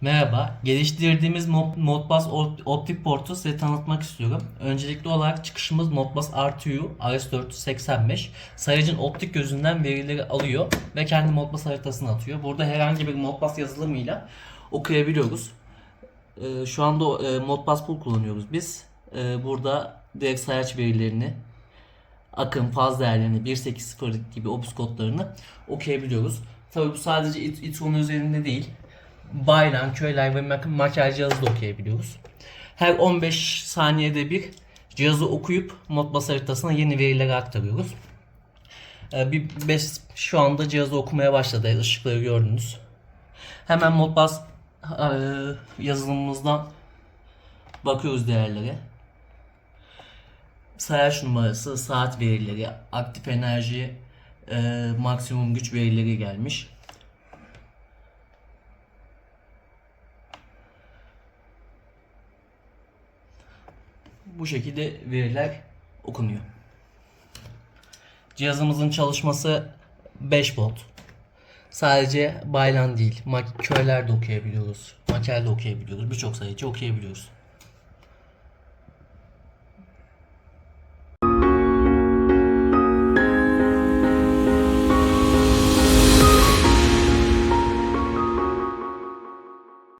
Merhaba, geliştirdiğimiz Mod- Modbus Opt- Optik Port'u size tanıtmak istiyorum. Öncelikli olarak çıkışımız Modbus RTU RS485. Sayacın optik gözünden verileri alıyor ve kendi Modbus haritasını atıyor. Burada herhangi bir Modbus yazılımıyla okuyabiliyoruz. Ee, şu anda e, Modbus Pool kullanıyoruz biz. Ee, burada direkt sayaç verilerini, akım, faz değerlerini, 1.8.0 gibi opus kodlarını okuyabiliyoruz. Tabii bu sadece it- İTRON üzerinde değil. Baylan, Köyler ve Mak- Maker cihazı da okuyabiliyoruz. Her 15 saniyede bir cihazı okuyup Modbus haritasına yeni verileri aktarıyoruz. Ee, bir beş, şu anda cihazı okumaya başladı. Işıkları gördünüz. Hemen Modbus e, yazılımımızdan bakıyoruz değerlere. Sayaç numarası, saat verileri, aktif enerji, e, maksimum güç verileri gelmiş. Bu şekilde veriler okunuyor. Cihazımızın çalışması 5 volt. Sadece Baylan değil, köyler de okuyabiliyoruz. Makel de okuyabiliyoruz. Birçok sayıcı okuyabiliyoruz.